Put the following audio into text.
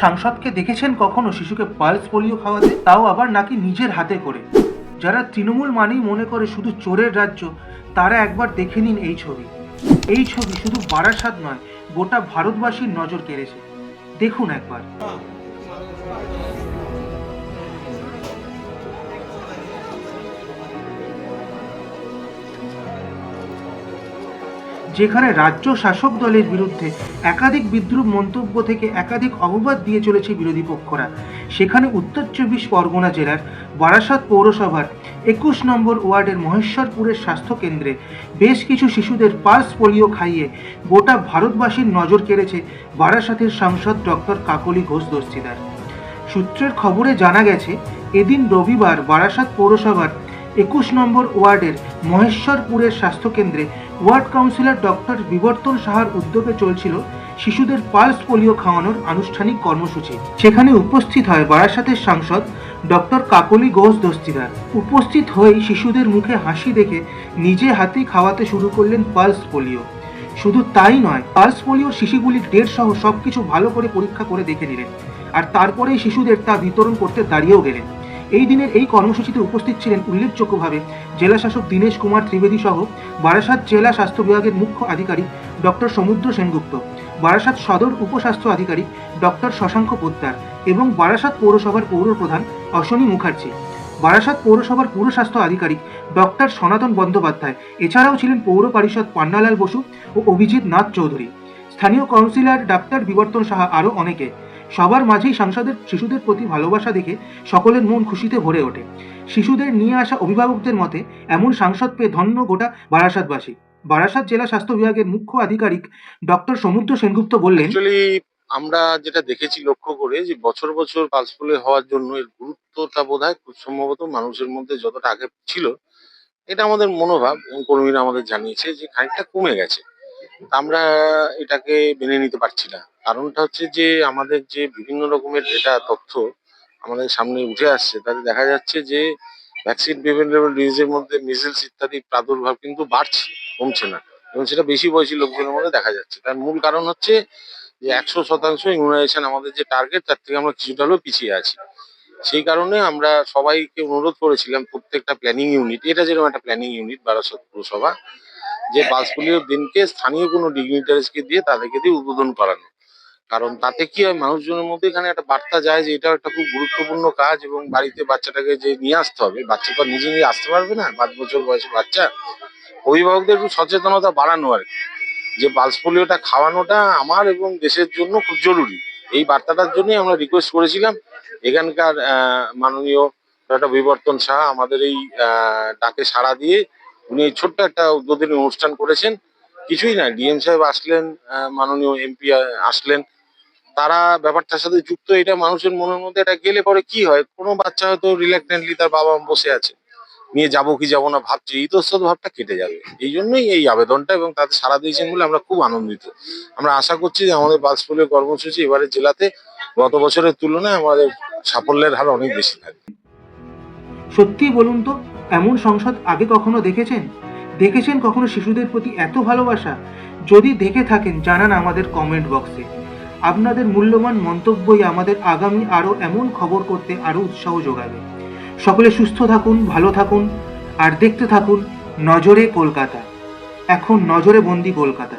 সাংসদকে দেখেছেন কখনো শিশুকে পালস পোলিও খাওয়াতে? তাও আবার নাকি নিজের হাতে করে? যারা তৃণমূল মানেই মনে করে শুধু চোরের রাজ্য, তারা একবার দেখে নিন এই ছবি। এই ছবি শুধু বারাসাত নয়, গোটা ভারতবাসীর নজর কেড়েছে। দেখুন একবার। যেখানে রাজ্য শাসক দলের বিরুদ্ধে একাধিক বিদ্রুপ মন্তব্য থেকে একাধিক অববাদ দিয়ে চলেছে বিরোধী পক্ষরা। সেখানে উত্তর চব্বিশ পরগনা জেলার বারাসাত পৌরসভার একুশ নম্বর ওয়ার্ডের মহেশ্বরপুরের স্বাস্থ্য কেন্দ্রে বেশ কিছু শিশুদের পার্স পোলিও খাইয়ে গোটা ভারতবাসীর নজর কেড়েছে বারাসাতের সাংসদ ডক্টর কাকলি ঘোষ দস্তিদার। সূত্রের খবরে জানা গেছে, এদিন রবিবার বারাসাত পৌরসভার একুশ নম্বর ওয়ার্ডের মহেশ্বরপুরের স্বাস্থ্যকেন্দ্রে ওয়ার্ড কাউন্সিলর ডক্টর বিবর্তন সাহার উদ্যোগে চলছিল শিশুদের পালস পোলিও খাওয়ানোর আনুষ্ঠানিক কর্মসূচি। সেখানে উপস্থিত হয় বারাসাতের সাংসদ ডক্টর কাকলি ঘোষ দস্তিদার। উপস্থিত হয়ে শিশুদের মুখে হাসি দেখে নিজে হাতেই খাওয়াতে শুরু করলেন পালস পোলিও। শুধু তাই নয়, পালস পোলিওর শিশুগুলির ডেট সহ সবকিছু ভালো করে পরীক্ষা করে দেখে নিলেন। আর তারপরেই শিশুদের তা বিতরণ করতে দাঁড়িয়েও গেলেন। এই দিনের এই কর্মসূচিতে উপস্থিত ছিলেন উল্লেখযোগ্যভাবে জেলা শাসক দীনেশ কুমার ত্রিবেদী সহ বারাসাত জেলা স্বাস্থ্য বিভাগের মুখ্য আধিকারিক ডক্টর সমুদ্র সেনগুপ্ত, বারাসাত সদর উপস্বাস্থ্য আধিকারিক ডক্টর শশাঙ্ক পোদ্দার এবং বারাসাত পৌরসভার পৌর প্রধান অশ্বনী মুখার্জি। বারাসাত পৌরসভার পুর স্বাস্থ্য আধিকারিক ডক্টর সনাতন বন্দ্যোপাধ্যায়, এছাড়াও ছিলেন পৌর পরিষদ পান্নালাল বসু ও অভিজিৎ নাথ চৌধুরী। স্থানীয় কাউন্সিলর ডাক্তার বিবর্তন সাহা আরও অনেকে। সবার মাঝেই সাংসদের শিশুদের প্রতি ভালোবাসা দেখে সকলের মন খুশিতে ভরে ওঠে। শিশুদের নিয়ে আসা অভিভাবকদের মতে, এমন সাংসদ পেয়ে ধন্য গোটা বারাসাতবাসী। বারাসাত জেলা স্বাস্থ্য বিভাগের মুখ্য আধিকারিক ডক্টর সমুদ্র সেনগুপ্ত বললেন আমরা যেটা দেখেছি লক্ষ্য করে যে বছর বছর পালস পোলিও হওয়ার জন্য এর গুরুত্বটা বোধ হয় খুব সম্ভবত মানুষের মধ্যে যতটা আগে ছিল, এটা আমাদের মনোভাব কর্মীরা আমাদের জানিয়েছে যে খানিকটা কমে গেছে। আমরা এটাকে মেনে নিতে পারছি না। কারণটা হচ্ছে যে আমাদের যে বিভিন্ন রকমের ডেটা তথ্য আমাদের সামনে উঠে আসছে, তাতে দেখা যাচ্ছে যে ভ্যাকসিন বিভিন্ন ডিজিজের মধ্যে মিজেলস ইত্যাদি প্রাদুর্ভাব কিন্তু বাড়ছে, কমছে না। এবং সেটা বেশি বয়সী লোকজনের মধ্যে দেখা যাচ্ছে। তার মূল কারণ হচ্ছে যে একশো শতাংশ ইমিউনাইজেশন আমাদের যে টার্গেট তার থেকে আমরা কিছুটা হলেও পিছিয়ে আছি। সেই কারণে আমরা সবাইকে অনুরোধ করেছিলাম প্রত্যেকটা প্ল্যানিং ইউনিট এটা যেরকম একটা প্ল্যানিং ইউনিট বারাসত পুরসভা, যে পোলিওর দিনকে স্থানীয় কোনো ডিগনিটারিজকে দিয়ে তাদেরকে দিয়ে উদ্বোধন করানো। কারণ তাতে কি হয় মানুষজনের মধ্যে এখানে একটা বার্তা যায় যে এটা একটা খুব গুরুত্বপূর্ণ কাজ এবং বাড়িতে বাচ্চাটাকে যে নিয়ে আসতে হবে বাচ্চা তো নিজে নিজে আসতে পারবে না পাঁচ বছর বয়সের বাচ্চা? অভিভাবকদের একটু সচেতনতা বাড়ানো আর কি। যে পালস পোলিওটা খাওয়ানোটা আমার এবং দেশের জন্য খুব জরুরি। এই বার্তাটার জন্যই আমরা রিকোয়েস্ট করেছিলাম। এখানকার মাননীয় ডক্টর বিবর্তন শাহ আমাদের এই ডাকে সাড়া দিয়ে উনি ছোট্ট একটা উদ্বোধনী অনুষ্ঠান করেছেন। কিছুই না ডিএম সাহেব আসলেন মাননীয় এমপি আসলেন। তারা ব্যাপারটার সাথে যুক্ত, এটা মানুষের মনের মধ্যে, এটা গেলে পরে কি হয়? কোনো বাচ্চা হয়তো রিল্যাক্টেন্টলি তার বাবা বসে আছে। নিয়ে যাব কি যাব না ভাবছে, ইতস্তত ভাবটা কেটে যাবে। এই জন্যই এই আবেদনটা এবং তাতে সারা দিয়েছেন বলে আমরা খুব আনন্দিত। আমরা আশা করছি যে আমাদের বাস পোলিও কর্মসূচি এবারে জেলাতে গত বছরের তুলনায় আমাদের সাফল্যের হার অনেক বেশি থাকবে সত্যি বলুন তো, এমন সংসদ আগে কখনো দেখেছেন? দেখেছেন কখনো শিশুদের প্রতি এত ভালোবাসা? যদি দেখে থাকেন, জানান আমাদের কমেন্ট বক্সে আপনাদের মূল্যবান মন্তব্যই আমাদের আগামী আরও এমন খবর করতে আরও উৎসাহ যোগাবে। সকলে সুস্থ থাকুন, ভালো থাকুন, আর দেখতে থাকুন নজরে কলকাতা। এখন নজরে বন্দি কলকাতা।